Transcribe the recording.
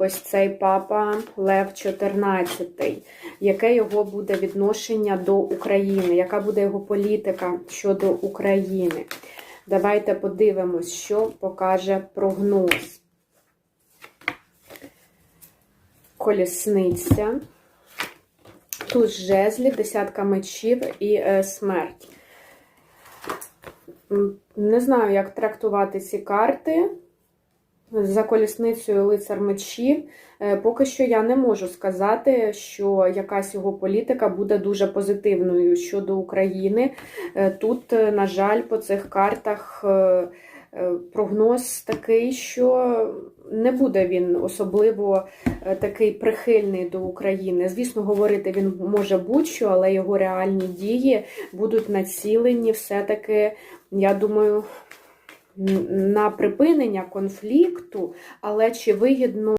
ось цей папа Лев 14, яке його буде відношення до України, яка буде його політика щодо України. Давайте подивимось, що покаже прогноз. Колісниця. Тут жезлів, десятка мечів і е, смерть. Не знаю, як трактувати ці карти. За колісницею лицар мечів. Е, Поки що я не можу сказати, що якась його політика буде дуже позитивною щодо України. Е, Тут, е, на жаль, по цих картах прогноз такий, що не буде він особливо такий прихильний до України. Звісно, говорити він може будь-що, але його реальні дії будуть націлені все-таки, я думаю, на припинення конфлікту, але чи вигідно